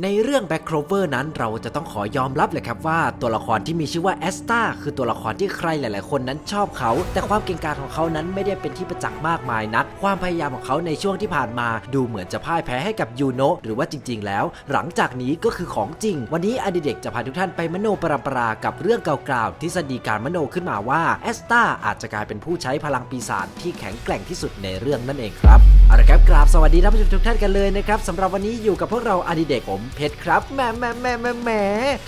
ในเรื่อง Back Clover นั้นเราจะต้องขอยอมรับเลยครับว่าตัวละครที่มีชื่อว่าแอสตาคือตัวละครที่ใครหลาย ๆ คนนั้นชอบเขา แต่ความเก่งกาจของเขานั้นไม่ได้เป็นที่ประจักษ์มากมายนัก ความพยายามของเขาในช่วงที่ผ่านมาดูเหมือนจะพ่ายแพ้ให้กับยูโนะหรือว่าจริง ๆ แล้ว หลังจากนี้ก็คือของจริง วันนี้อดิเด็กจะพาทุกท่านไปมโนปรำปรากับเรื่องเก่าๆทฤษฎีการมโนขึ้นมาว่าแอสตาอาจจะกลายเป็นผู้ใช้พลังปีศาจที่แข็งแกร่งที่สุดในเรื่องนั่นเองครับเอาละครับกราบสวัสดีท่านผู้ชมทุกท่านกันเลยนะครับสำหรับวันนี้อยู่กับพวกเราอดิเด็กผมเพชรครับแหมแหมแหมแหมแหม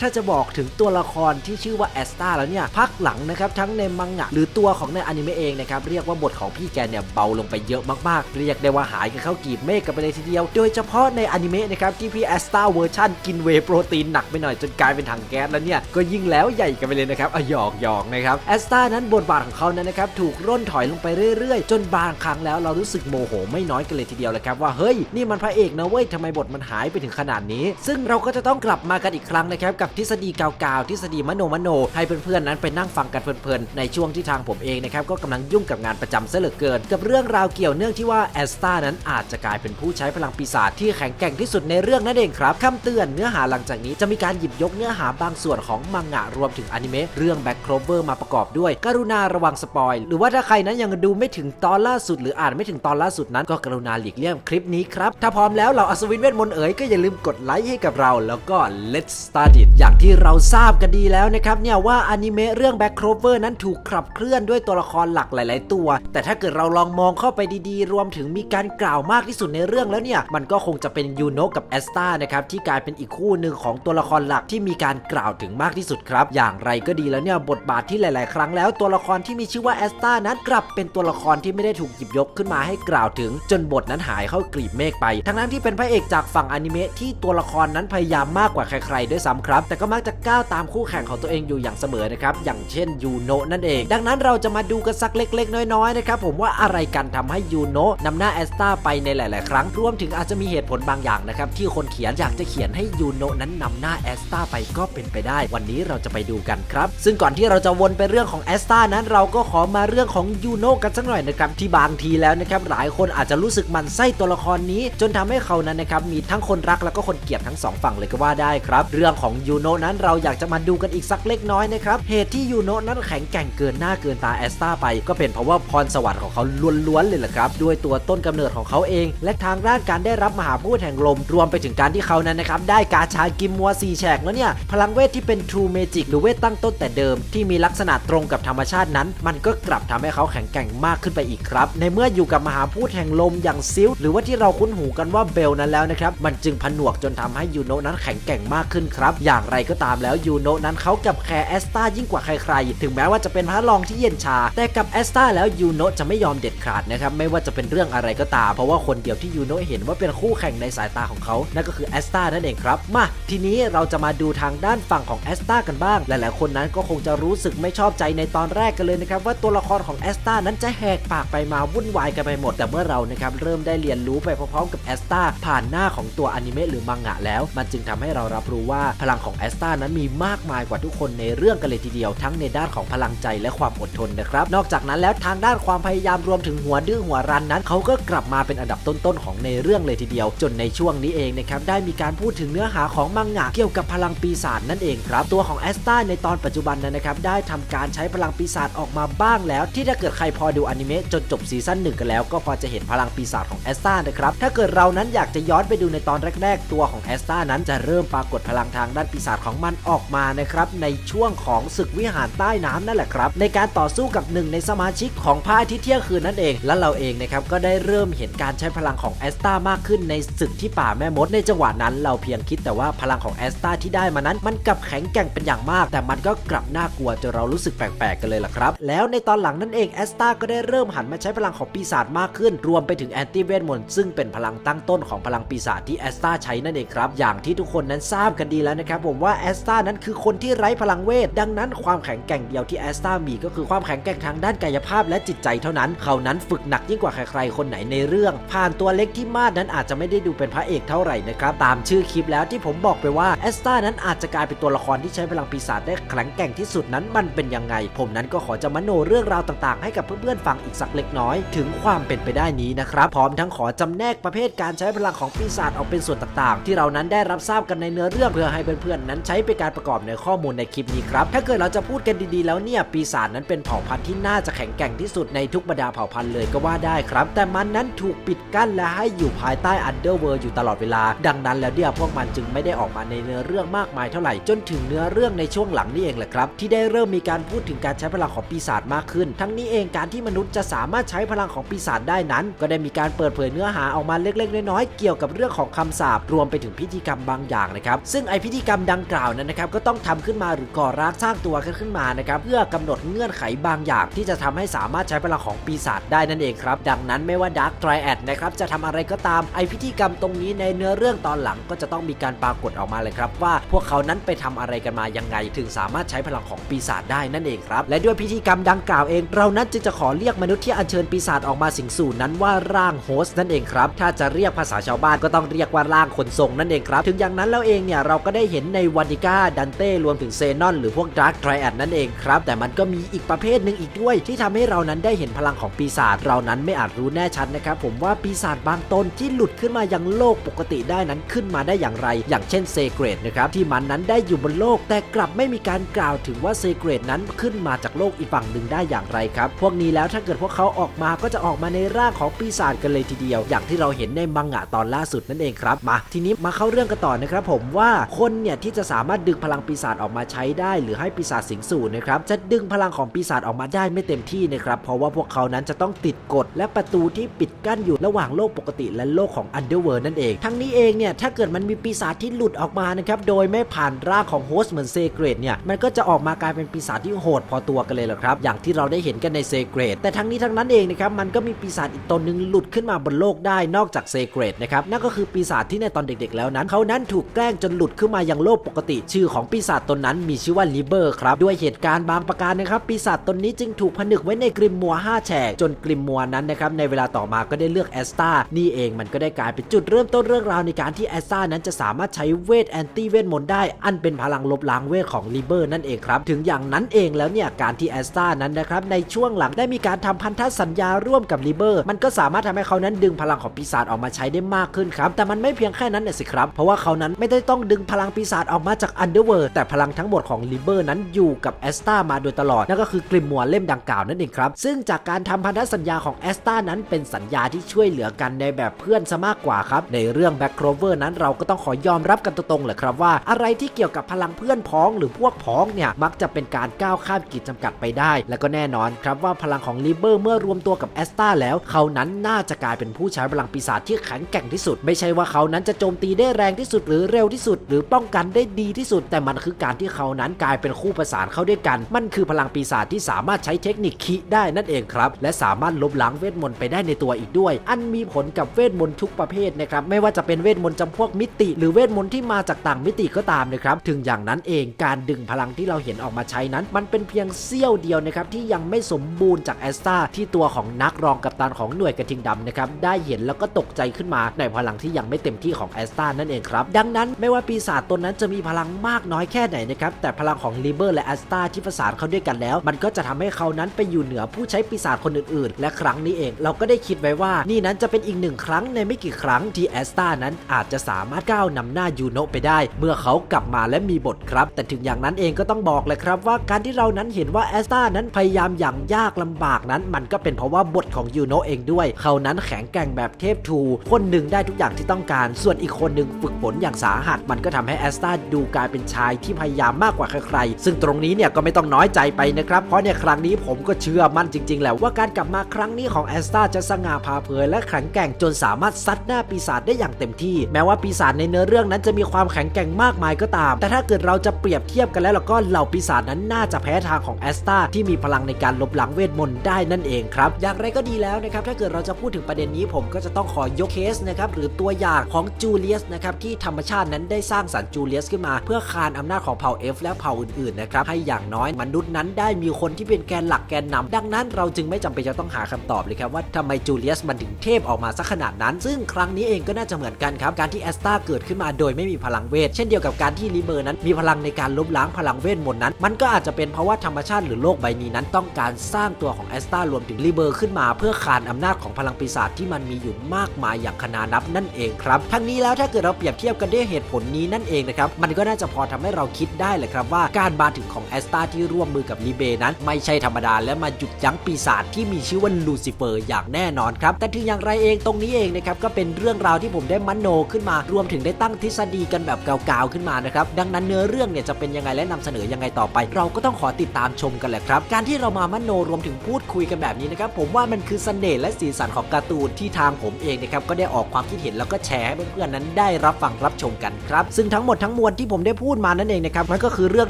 ถ้าจะบอกถึงตัวละครที่ชื่อว่าแอสตาแล้วเนี่ยพักหลังนะครับทั้งในมังงะหรือตัวของในอนิเมะเองนะครับเรียกว่าบทของพี่แกเนี่ยเบาลงไปเยอะมากๆ เรียกได้ว่าหายกันเข้ากีบเมฆกันไปเลยทีเดียว โดยเฉพาะในอนิเมะนะครับที่พี่แอสตาเวอร์ชันกินเวโปรตีนหนักไปหน่อยจนกลายเป็นถังแก๊สแล้วเนี่ยก็ยิ่งแล้วใหญ่กันไปเลยนะครับอหยอกหยอกนะครับแอสตานั้นบทบาทของเขานั้นนะครับถูกร่นถอยลงไปเรื่อยๆ จนบางครั้งแล้วเรารู้สึกโมโหไม่น้อยกันเลยทีเดียวเลยครับว่าเฮ้ยนี่มันพระเอกนะเว้ยทำไมบทมันหายไปถึงขนาดนี้ซึ่งเราก็จะต้องกลับมากันอีกครั้งนะครับกับทฤษฎีกาวๆทฤษฎีมโนมโน ให้เพื่อนๆนั้นไปนั่งฟังกันเพลินๆในช่วงที่ทางผมเองนะครับก็กำลังยุ่งกับงานประจำซะเหลือเกิน กับเรื่องราวเกี่ยวเนื่องที่ว่าแอสตานั้นอาจจะกลายเป็นผู้ใช้พลังปีศาจที่แข็งแกร่งที่สุดในเรื่องนั่นเองครับคำเตือนเนื้อหาหลังจากนี้จะมีการหยิบยกเนื้อหาบางส่วนของมังงะรวมถึงอนิเมะเรื่อง Back Clover มาประกอบด้วย กรุณาระวังสปอยหรือว่าถ้าใครนั้นยังดูไม่ถึงตอนล่าสุด หรืออ่านไม่ถึงตอนล่าสุดนั้นก็กรุณาหลีกเลี่ยงคลิปนี้ครับถ้าพร้อมแล้วเราอัศวินเวทมนต์เอ๋ยก็อย่าลืมกดไลค์ให้กับเราแล้วก็ let's start it อย่างที่เราทราบกันดีแล้วนะครับเนี่ยว่าอนิเมะเรื่อง Back Clover นั้นถูกขับเคลื่อนด้วยตัวละครหลักหลาย ๆ ตัว แต่ถ้าเกิดเราลองมองเข้าไปดีๆ รวมถึงมีการกล่าวมากที่สุดในเรื่องแล้วเนี่ย มันก็คงจะเป็นยูโนะกับแอสตานะครับที่กลายเป็นอีกคู่หนึ่งของตัวละครหลักที่มีการกล่าวถึงมากที่สุดครับ อย่างไรก็ดีแล้วเนี่ยบทบาทที่หลาย ๆ ครั้งแล้วตัวละครที่มีชื่อว่าแอสตานั้นกลับเป็นตัวละครที่ไม่ได้ถูกหยิบยกขึ้นมาให้กล่าวถึง จนบทนั้นหายเข้ากลีบเมฆไป ทั้งนั้นที่เป็นพระเอกจากฝั่งอนิเมะที่ตัวละครนั้นพยายามมากกว่าใครๆด้วยซ้ำครับ แต่ก็มักจะก้าวตามคู่แข่งของตัวเองอยู่อย่างเสมอนะครับ อย่างเช่นยูโนะนั่นเอง ดังนั้นเราจะมาดูกันสักเล็ก ๆ น้อยๆนะครับผมว่าอะไรกันทำให้ยูโนะนำหน้าแอสตาไปในหลาย ๆ ครั้งรวมถึงอาจจะมีเหตุผลบางอย่างนะครับที่คนเขียนอยากจะเขียนให้ยูโนะนั้นนำหน้าแอสตาไปก็เป็นไปได้ วันนี้เราจะไปดูกันครับ ซึ่งก่อนที่เราจะวนไปเรื่องของแอสตานั้นเราก็ขอมาเรื่องของยูโนะกันสักหน่อยนะครับที่บางทีแล้วนะครับหลายคนอาจจะรู้สึกมันไส้ตัวละครนี้ จนทำให้เขานั้นนะครับมีทั้งคนรักแล้วก็คนเกลียดทั้งสองฝั่งเลยก็ว่าได้ครับ เรื่องของยูโนนั้นเราอยากจะมาดูกันอีกสักเล็กน้อยนะครับ เหตุที่ยูโนนั้นแข็งแกร่งเกินหน้าเกินตาแอสตาไป ก็เป็นเพราะว่าพรสวรรค์ของเขาล้วนๆเลยแหละครับ ด้วยตัวต้นกำเนิดของเขาเอง และทางด้านการได้รับมหาพูดแห่งลม รวมไปถึงการที่เขานั้นนะครับได้กาชากิมมัวซีแฉกแล้วเนี่ยพลังเวทที่เป็น True Magic หรือเวทตั้งต้นแต่เดิม ที่มีลักษณะตรงกับธรรมชาตินั้น มันก็กลับทำให้เขาแข็งแกร่งมากขึ้นไปอีกครับ ในเมื่ออยู่กับมหาพูดแห่งลมอย่างซิลหรือว่าที่เราคุ้นหูกันว่าเบลนั้นแล้วนะครับมันจึงผนวกจนทำให้ยูโนะนั้นแข็งแกร่งมากขึ้นครับ อย่างไรก็ตามแล้วยูโนะนั้นเขากับแคร์แอสตายิ่งกว่าใครๆ ถึงแม้ว่าจะเป็นพระรองที่เย็นชา แต่กับแอสตาแล้วยูโนะจะไม่ยอมเด็ดขาดนะครับ ไม่ว่าจะเป็นเรื่องอะไรก็ตาม เพราะว่าคนเดียวที่ยูโนะเห็นว่าเป็นคู่แข่งในสายตาของเขานั่นก็คือแอสตานั่นเองครับ มา ทีนี้เราจะมาดูทางด้านฝั่งของแอสตากันบ้าง หลายๆ คนนั้นก็คงจะรู้สึกไม่ชอบใจในตอนแรกกันเลยนะครับว่าตัวละครของแอสตานั้นจะแหกปากไปมาวุ่นวายกันไปหมด แต่เมื่อเรานะครับเริ่มได้เรียนรู้ไปพร้อมๆกับแอสตาผ่านหน้าของตัวอนิเมะหรือมังงะแล้ว มันจึงทำให้เรารับรู้ว่าพลังของแอสตานั้นมีมากมายกว่าทุกคนในเรื่องกันเลยทีเดียว ทั้งในด้านของพลังใจและความอดทนนะครับ นอกจากนั้นแล้วทางด้านความพยายามรวมถึงหัวดื้อหัวรันนั้นเขาก็กลับมาเป็นอันดับต้นๆของในเรื่องเลยทีเดียว จนในช่วงนี้เองนะครับได้มีการพูดถึงเนื้อหาของมังงะเกี่ยวกับพลังปีศาจนั่นเองครับตัวของแอสตาในตอนปัจจุบันนั้นนะครับได้ทำการใช้พลังปีศาจออกมาบ้างแล้ว ที่ถ้าเกิดใครพอดูอนิเมะจนจบซีซั่นหนึ่งกันแล้ว ก็พอจะเห็นพลังปีศาจของแอสตานะครับถ้าเกิดเรานั้นอยากจะย้อนไปดูในตอนแรก ๆ ตัวของแอสตานั้นจะเริ่มปรากฏพลังทางด้านปีศาจของมันออกมานะครับในช่วงของศึกวิหารใต้น้ำนั่นแหละครับ ในการต่อสู้กับหนึ่งในสมาชิกของพระอาทิตย์เที่ยงคืนนั่นเอง และเราเองนะครับก็ได้เริ่มเห็นการใช้พลังของแอสตามากขึ้นในศึกที่ป่าแม่มดในจังหวะนั้นเราเพียงคิดแต่ว่าพลังของแอสตาที่ได้มานั้น มันกลับแข็งแกร่งเป็นอย่างมาก แต่มันก็กลับน่ากลัวจนเรารู้สึกแปลกๆกันเลยล่ะครับ แล้วในตอนหลังนั่นเองแอสตาก็ได้เริ่มหันมาใช้พลังของปีศาจมากขึ้น รวมไปถึงแอนตี้เวทมนต์ซึ่งเป็นพลังตั้งต้นของพลังปีศาจที่แอสตาใช้นั่นเองครับ อย่างที่ทุกคนนั้นทราบกันดีแล้วนะครับผมว่าแอสตานั้นคือคนที่ไร้พลังเวท ดังนั้นความแข็งแกร่งเดียวที่แอสตามีก็คือความแข็งแกร่งทางด้านกายภาพและจิตใจเท่านั้น เขานั้นฝึกหนักยิ่งกว่าใครๆคนไหนในเรื่อง ผ่านตัวเล็กที่มาดนั้นอาจจะไม่ได้ดูเป็นพระเอกเท่าไหร่นะครับ ตามชื่อคลิปแล้วที่ผมบอกไปว่าแอสตานั้นอาจจะกลายเป็นตัวละครที่ใช้พลังปีศาจได้แข็งแกร่งที่สุดนั้นมันเป็นยังไง ผมนั้นก็ขอจะมโนเรื่องราวต่างๆ ให้กับเพื่อนๆฟังอีกสักเล็กน้อย ถึงความเป็นไปได้นี้นะครับพร้อมทั้งขอจำแนกประเภทการใช้พลังของปีศาจออกเป็นส่วนต่างๆ ที่ที่เรานั้นได้รับทราบกันในเนื้อเรื่องเพื่อให้เพื่อนๆนั้นใช้เป็นการประกอบในข้อมูลในคลิปนี้ครับ ถ้าเกิดเราจะพูดกันดีๆแล้วเนี่ยปีศาจนั้นเป็นเผ่าพันธุ์ที่น่าจะแข็งแกร่งที่สุดในทุกบรรดาเผ่าพันธุ์เลยก็ว่าได้ครับ แต่มันนั้นถูกปิดกั้นและให้อยู่ภายใต้อันเดอร์เวิร์อยู่ตลอดเวลา ดังนั้นแล้วเนี่ยพวกมันจึงไม่ได้ออกมาในเนื้อเรื่องมากมายเท่าไหร่ จนถึงเนื้อเรื่องในช่วงหลังนี่เองแหละครับ ที่ได้เริ่มมีการพูดถึงการใช้พลังของปีศาจมากขึ้น ทั้งนี้เองการที่มนุษย์จะสามารถใช้พลังของปีศาจได้นั้น ก็ได้มีการเปิดเผยเนื้อหาออกมาเล็กๆน้อยๆเกี่ยวกับเรื่องของคำสาปรวมไปถึงพิธีกรรมบางอย่างนะครับ ซึ่งไอพิธีกรรมดังกล่าวนั้นนะครับก็ต้องทำขึ้นมาหรือก่อร่างสร้างตัวกันขึ้นมานะครับเพื่อกำหนดเงื่อนไขบางอย่าง ที่จะทำให้สามารถใช้พลังของปีศาจได้นั่นเองครับดังนั้นไม่ว่าดาร์กไทรแอดนะครับจะทำอะไรก็ตามไอพิธีกรรมตรงนี้ในเนื้อเรื่องตอนหลังก็จะต้องมีการปรากฏออกมาเลยครับว่าพวกเขานั้นไปทำอะไรกันมายังไง ถึงสามารถใช้พลังของปีศาจได้นั่นเองครับและด้วยพิธีกรรมดังกล่าวเอง เรานั้นจึงจะขอเรียกมนุษย์ที่อัญเชิญปีศาจออกมาสิงสู่นั้นว่าร่างโฮสต์นั่นเองครับถ้าจะเรียกภาษาชาวบ้านก็ต้องเรียกว่าร่างคนทรงนั่นเองครับ ถึงอย่างนั้นแล้วเองเนี่ยเราก็ได้เห็นในวานิก้าดันเต้รวมถึงเซนอนหรือพวกดาร์กไทรแอดนั่นเองครับ แต่มันก็มีอีกประเภทหนึ่งอีกด้วย ที่ทำให้เรานั้นได้เห็นพลังของปีศาจเรานั้นไม่อาจรู้แน่ชัดนะครับผมว่าปีศาจบางตนที่หลุดขึ้นมายังโลกปกติได้นั้นขึ้นมาได้อย่างไร อย่างเช่นเซเกรดนะครับที่มันนั้นได้อยู่บนโลก แต่กลับไม่มีการกล่าวถึงว่าเซเกรดนั้นขึ้นมาจากโลกอีกฝั่งหนึ่งได้อย่างไรครับพวกนี้แล้วถ้าเกิดพวกเขาออกมาก็จะออกมาในร่างของปีศาจกันเลยทีเดียว อย่างที่เราเห็นในมังงะตอนล่าสุดนั่นเองครับมาทีนี้มาเข้าเรื่องกันต่อนะครับผมว่าคนเนี่ยที่จะสามารถดึงพลังปีศาจออกมาใช้ได้ หรือให้ปีศาจสิงสู่นะครับจะดึงพลังของปีศาจออกมาได้ไม่เต็มที่นะครับเพราะว่าพวกเขานั้นจะต้องติดกฎและประตูที่ปิดกั้นอยู่ระหว่างโลกปกติและโลกของอันเดอร์เวิร์นั่นเอง ทั้งนี้เองเนี่ยถ้าเกิดมันมีปีศาจที่หลุดออกมานะครับโดยไม่ผ่านร่างของโฮสต์เหมือนเซเกรดเนี่ยมันก็จะออกมากลายเป็นปีศาจที่โหดพอตัวกันเลยหละครับอย่างที่เราได้เห็นกันในเซเกรดแต่ทั้งนี้ทั้งนั้นเองนะครับมันก็มีปีศาจอีกตนหนึงหลุดขึ้นมาบนโลกได้นอกจากเซเกรดนะครับนั่นก็คือปีศาจที่ในตอนเด็กๆแล้วนั้น เขานั้นถูกแกล้งจนหลุดขึ้นมายังโลกปกติ ชื่อของปีศาจตนนั้นมีชื่อว่าลิเบอร์ครับด้วยเหตุการณ์บางประการนะครับปีศาจตนนี้จึงถูกผนึกไว้ในกริมมัว5แฉกจนกริมมัวนั้นนะครับในเวลาต่อมาก็ได้เลือกแอสตานี่เองมันก็ได้กลายเป็นจุดเริ่มต้นเรื่องราวในการที่แอสตานั้นจะสามารถใช้เวทแอนตี้เวทมนต์ได้ อันเป็นพลังลบล้างเวทของลิเบอร์นั่นเองครับถึงอย่างนั้นเองแล้วเนี่ยการที่แอสตานั้นนะครับในช่วงหลังได้มีการทำพันธสัญญาร่วมกับลิเบอร์มันก็สามารถทำให้เขานั้นดึงพลังของปีศาจออกมาใช้ได้มากขึ้นครับแต่มันไม่เพียงแค่นั้นนะสิครับ เพราะว่าเขานั้นไม่ได้ต้องดึงพลังปีศาจออกมาจากอันเดอร์เวิร์แต่พลังทั้งหมดของลิเบอร์นั้นอยู่กับแอสตามาโดยตลอด นั่นก็คือกริมมัวเล่มดังกล่าวนั่นเองครับ ซึ่งจากการทำพันธสัญญาของแอสตานั้นเป็นสัญญาที่ช่วยเหลือกันในแบบเพื่อนซะมากกว่าครับ ในเรื่องแบ็คโครเวอร์นั้นเราก็ต้องขอยอมรับกันตรงๆเลยครับว่า อะไรที่เกี่ยวกับพลังเพื่อนพ้องหรือพวกพ้องเนี่ยมักจะเป็นการก้าวข้ามขีดจำกัดไปได้ และก็แน่นอนครับว่าพลังของลิเบอร์เมื่อรวมตัวกับแอสตาแล้ว เขานั้นน่าจะกลายเป็นผู้ใช้พลังปีศาจที่แข็งแกร่งที่สุด ไม่ใช่ว่าเขานั้นจะโจมตีได้แรงที่สุดหรือเร็วที่สุด หรือป้องกันได้ดีที่สุด แต่มันคือการที่เขานั้นกลายเป็นคู่ประสานเข้าด้วยกัน มันคือพลังปีศาจที่สามารถใช้เทคนิคคิได้นั่นเองครับ และสามารถลบล้างเวทมนต์ไปได้ในตัวอีกด้วย อันมีผลกับเวทมนต์ทุกประเภทนะครับไม่ว่าจะเป็นเวทมนต์จำพวกมิติ หรือเวทมนต์ที่มาจากต่างมิติก็ตามนะครับถึงอย่างนั้นเองการดึงพลังที่เราเห็นออกมาใช้นั้น มันเป็นเพียงเสี้ยวเดียวนะครับที่ยังไม่สมบูรณ์จากแอสตาที่ตัวของนักรองกัปตันของหน่วยกระทิงดำนะครับได้เห็นแล้วก็ตกใจขึ้นมาในพลังที่ยังไม่เต็มที่ของแอสตานั่นเองครับ ดังนั้นไม่ว่าปีศาจตนนั้นจะมีพลังมากน้อยแค่ไหนนะครับแต่พลังของลิเบอร์และแอสตาที่ประสานเข้าด้วยกันแล้ว มันก็จะทำให้เขานั้นไปอยู่เหนือผู้ใช้ปีศาจคนอื่นๆ และครั้งนี้เอง เราก็ได้คิดไว้ว่านี่นั้นจะเป็นอีกหนึ่งครั้งในไม่กี่ครั้งที่แอสตานั้นอาจจะสามารถก้าวนำหน้ายูโนะไปได้ เมื่อเขากลับมาและมีบทครับ แต่ถึงอย่างนั้นเองก็ต้องบอกเลยครับว่าการที่เรานั้นเห็นว่าแอสตานั้นพยายามอย่างยากลำบากนั้น มันก็เป็นเพราะว่าบทของยูโนะเองด้วย เขานั้นแข็งแกร่งแบบเทพทูคนหนึ่งได้ทุกอย่างที่ต้องการส่วนอีกคนหนึ่งฝึกฝนอย่างสาหัส มันก็ทำให้แอสตาดูกลายเป็นชายที่พยายามมากกว่าใครๆ ซึ่งตรงนี้เนี่ยก็ไม่ต้องน้อยใจไปนะครับ เพราะเนี่ยครั้งนี้ผมก็เชื่อมั่นจริงๆแหละว่าการกลับมาครั้งนี้ของแอสตาจะสง่าผ่าเผยและแข็งแกร่งจนสามารถซัดหน้าปีศาจได้อย่างเต็มที่ แม้ว่าปีศาจในเนื้อเรื่องนั้นจะมีความแข็งแกร่งมากมายก็ตาม แต่ถ้าเกิดเราจะเปรียบเทียบกันแล้วแล้วก็เหล่าปีศาจนั้นน่าจะแพ้ทางของแอสตาที่มีพลังในการลบล้างเวทมนต์ได้นั่นเองครับ อย่างไรก็ดีแล้วนะครับถ้าเกิดเราจะพูดถึงประเด็นนี้ผมก็จะต้องขอยกเคสนะครับหรือตัวอย่างของจูเลียสนะครับที่ธรรมชาตินั้นได้สร้างสรรค์จูเลียสขึ้นมา เพื่อคานอำนาจของเผ่า F และเผ่าอื่นๆนะครับให้อย่างน้อยมนุษย์นั้นได้มีคนที่เป็นแกนหลักแกนนำดังนั้นเราจึงไม่จำเป็นจะต้องหาคำตอบเลยครับว่าทำไมจูเลียสมันถึงเทพออกมาสักขนาดนั้น ซึ่งครั้งนี้เองก็น่าจะเหมือนกันครับการที่แอสตาเกิดขึ้นมาโดยไม่มีพลังเวท เช่นเดียวกับการที่ลิเบอร์นั้นมีพลังในการลบล้างพลังเวทมนต์นั้น มันก็อาจจะเป็นเพราะว่าธรรมชาติหรือโลกใบนี้นั้นต้องการสร้างตัวของแอสตารวมถึงลิเบอร์ขึ้นมา เพื่อขานอำนาจของพลังปีศาจที่มันมีอยู่มากมายอย่างขนานับนั่นเองครับทั้งนี้แล้วถาถ้าเกิดเราเปรียบเทียบกันด้วยเหตุผลนี้นั่นเองนะครับ มันก็น่าจะพอทำให้เราคิดได้เลยครับว่าการมาถึงของแอสตาที่ร่วมมือกับลีเบนั้นไม่ใช่ธรรมดา และมาหยุดยั้งปีศาจที่มีชื่อว่าลูซิเฟอร์อย่างแน่นอนครับ แต่ถึงอย่างไรเองตรงนี้เองนะครับก็เป็นเรื่องราวที่ผมได้มโนขึ้นมารวมถึงได้ตั้งทฤษฎีกันแบบกาวๆขึ้นมานะครับดังนั้นเนื้อเรื่องเนี่ยจะเป็นยังไงและนำเสนอยังไงต่อไป เราก็ต้องขอติดตามชมกันแหละครับ การที่เรามามโนรวมถึงพูดคุยกันแบบนี้นะครับผมว่ามันคือเสน่ห์และสีสันของการ์ตูนที่ทางผมเองนะครับก็ได้ออกความคิดเห็นแล้วก็แชร์ให้เพื่อนๆนั้นได้รับฟังรับชมกันครับ ซึ่งทั้งหมดทั้งมวลที่ผมได้พูดมานั่นเองนะครับมันก็คือเรื่อง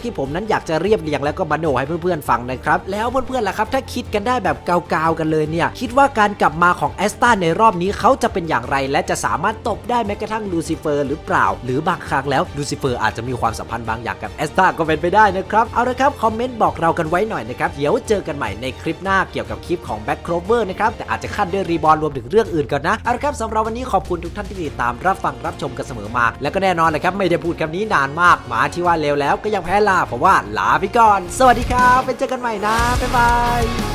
ที่ผมนั้นอยากจะเรียบเรียงแล้วก็มโนให้เพื่อนๆฟังนะครับแล้วเพื่อนๆล่ะครับถ้าคิดกันได้แบบกาวๆกันเลยเนี่ยคิดว่าการกลับมาของแอสตาในรอบนี้เขาจะเป็นอย่างไร และจะสามารถตบได้แม้กระทั่งลูซิเฟอร์หรือเปล่า หรือบางครั้งแล้วลูซิเฟอร์อาจจะมีความสัมพันธ์บางอย่างกับแอสตาก็เป็นไปได้นะครับเอาละครับคอมเมนต์บอกเรากันไว้หน่อยนะครับเดี๋ยวเจอกันใหม่ในคลิปหน้าเกี่ยวกับคลิปของแบ็คโครเวอร์นะครับแต่อาจจะขั้นด้วยรีบอลรวมถึงเรื่องอื่นก่อนนะเอาละครับสำหรับวันนี้ขอบคุณทุกท่านที่ติดตามรับฟังรับชมกันเสมอมา และก็แน่นอนเลยครับไม่ได้พูดคำนี้นานมากหมาที่ว่าเร็วแล้วก็ยังแพ้ลาเพราะว่าลาไปก่อน สวัสดีครับไปเจอกันใหม่นะบ๊ายบาย